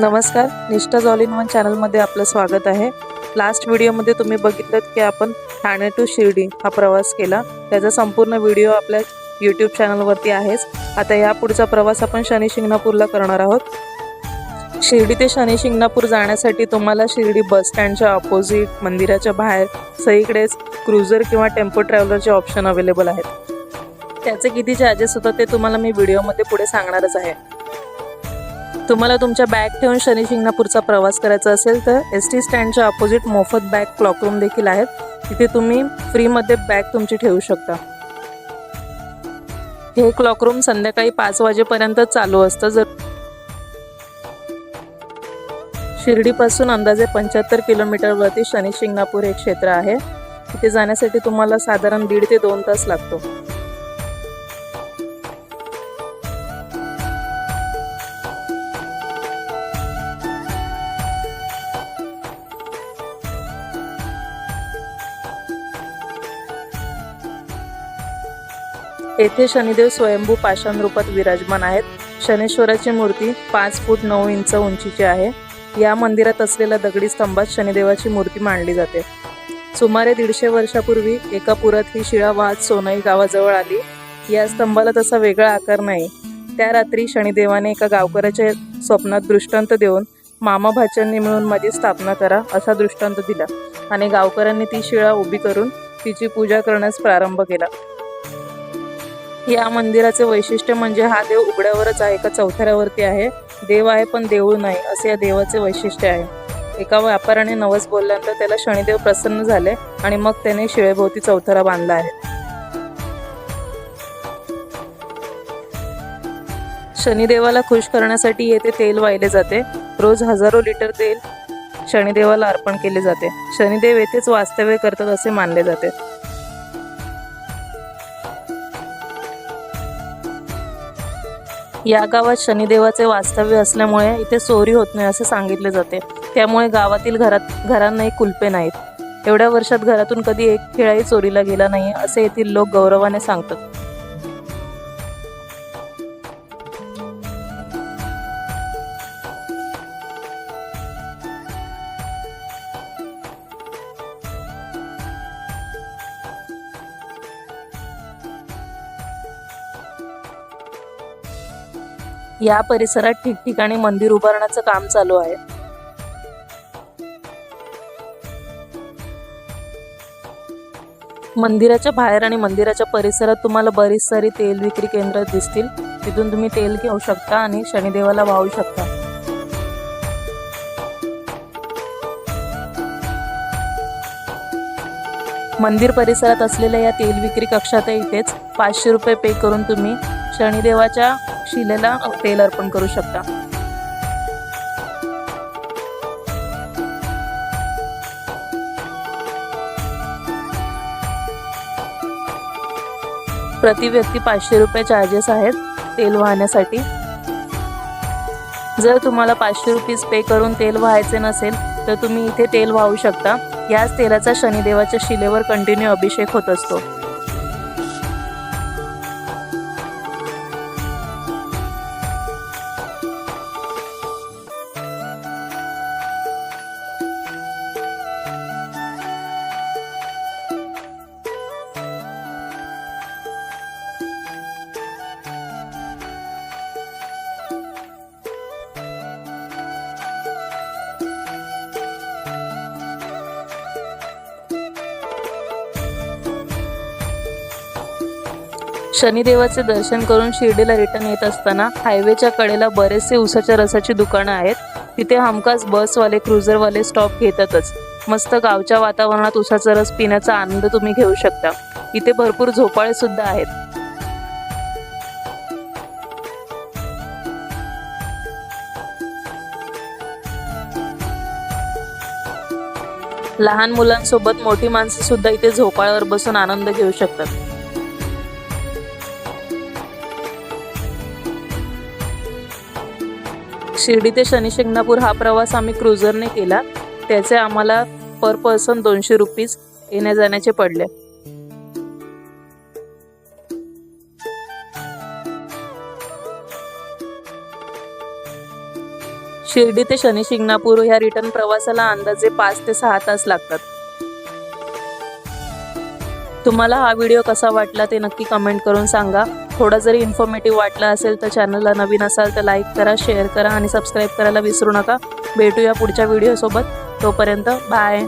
नमस्कार. निष्ठा all in one चॅनलमध्ये आपलं स्वागत आहे. लास्ट व्हिडिओमध्ये तुम्ही बघितलं की आपण ठाणे टू शिर्डी हा प्रवास केला. त्याचा संपूर्ण व्हिडिओ आपल्या यूट्यूब चॅनलवरती आहेच. आता या पुढचा प्रवास आपण शनी शिंगणापूरला करणार आहोत. शिर्डी ते शनी शिंगणापूर जाण्यासाठी तुम्हाला शिर्डी बस स्टँडच्या ऑपोजिट मंदिराच्या बाहेर सगळीकडेच क्रुझर किंवा टेम्पो ट्रॅव्हलरचे ऑप्शन अवेलेबल आहेत. त्याचे किती चार्जेस होतात ते तुम्हाला मी व्हिडिओमध्ये पुढे सांगणारच आहे. तुम्हाला तुमच्या बॅग ठेवून शनी शिंगणापूरचा प्रवास करायचा असेल तर एस टी स्टँडच्या अपोजिट मोफत बॅग क्लॉकरूम देखील आहेत. तिथे तुम्ही फ्रीमध्ये बॅग तुमची ठेवू शकता. हे क्लॉकरूम संध्याकाळी पाच वाजेपर्यंत चालू असतं. जर शिर्डीपासून अंदाजे पंच्याहत्तर किलोमीटरवरती शनी शिंगणापूर हे क्षेत्र आहे. तिथे जाण्यासाठी तुम्हाला साधारण दीड ते दोन तास लागतो. येथे शनिदेव स्वयंभू पाषाण रूपात विराजमान आहेत. शनेश्वराची मूर्ती पाच फूट नऊ इंच उंचीची आहे. या मंदिरात असलेल्या दगडी स्तंभात शनिदेवाची मूर्ती मांडली जाते. सुमारे दीडशे वर्षापूर्वी एका पुरात ही शिळा वाहत सोनई गावाजवळ आली. या स्तंभाला तसा वेगळा आकार नाही. त्या रात्री शनिदेवाने एका गावकऱ्याच्या स्वप्नात दृष्टांत देऊन मामा भाच्यांनी मिळून माझी स्थापना करा असा दृष्टांत दिला आणि गावकऱ्यांनी ती शिळा उभी करून तिची पूजा करण्यास प्रारंभ केला. या मंदिराचे वैशिष्ट्य म्हणजे हा देव उघड्यावरच आहे का चौथऱ्यावरती आहे? देव आहे पण देऊळ नाही असे या देवाचे वैशिष्ट्य आहे. एका व्यापाराने नवस बोलल्यानंतर त्याला शनिदेव प्रसन्न झाले आणि मग त्याने शिळेभोवती चौथरा बांधला आहे. शनिदेवाला खुश करण्यासाठी येथे तेल वाहिले जाते. रोज हजारो लिटर तेल शनिदेवाला अर्पण केले जाते. शनिदेव येथेच वास्तव्य करतात असे मानले जाते. या गावात शनिदेवाचे वास्तव्य असल्यामुळे इथे चोरी होत नाही असे सांगितले जाते. त्यामुळे गावातील घरात घरांनाही कुलपे नाहीत. एवढ्या वर्षात घरातून कधी एक खेळाही चोरीला गेला नाही असे येथील लोक गौरवाने सांगतात. या परिसरात ठिकठिकाणी मंदिर उभारण्याचं काम चालू आहे. मंदिराच्या बाहेर आणि मंदिराच्या परिसरात तुम्हाला बरीच सारी तेल विक्री केंद्र दिसतील. तिथून तुम्ही तेल घेऊ शकता आणि शनिदेवाला वाहू शकता. मंदिर परिसरात असलेल्या या तेल विक्री कक्षात इथेच पाचशे रुपये पे करून तुम्ही शनिदेवाच्या शिलेला तेल अर्पण करू शकता. प्रति व्यक्ती पाचशे रुपये चार्जेस आहेत तेल वाहण्यासाठी. जर तुम्हाला पाचशे रुपीज पे करून तेल व्हायचे नसेल तर तुम्ही इथे तेल वाहू शकता. याच तेलाचा शनिदेवाच्या शिलेवर कंटिन्यू अभिषेक होत असतो. शनिदेवाचे दर्शन करून शिर्डीला रिटर्न येत असताना हायवेच्या कडेला बरेचसे उसाच्या रसाची दुकानं आहेत. तिथे हमखास बसवाले क्रुझरवाले स्टॉप घेतातच. मस्त गावच्या वातावरणात उसाचा रस पिण्याचा आनंद तुम्ही घेऊ शकता. इथे भरपूर झोपाळे सुद्धा आहेत. लहान मुलांसोबत मोठी माणसं सुद्धा इथे झोपाळ्यावर बसून आनंद घेऊ शकतात. शिर्डी ते शनी शिंगणापूर हा प्रवास आम्ही क्रुझरने केला. त्याचे आम्हाला पर पर्सन दोनशे रुपीज येण्या जाण्याचे पडले. शिर्डी ते शनी शिंगणापूर ह्या रिटर्न प्रवासाला अंदाजे पाच ते सहा तास लागतात. तुम्हाला हा व्हिडिओ कसा वाटला ते नक्की कमेंट करून सांगा. थोडं जरी इन्फॉर्मेटिव्ह वाटला असेल तर चॅनलला नवीन असाल तर लाईक करा शेअर करा आणि सबस्क्राईब करायला विसरू नका. भेटूया पुढच्या व्हिडिओसोबत तोपर्यंत बाय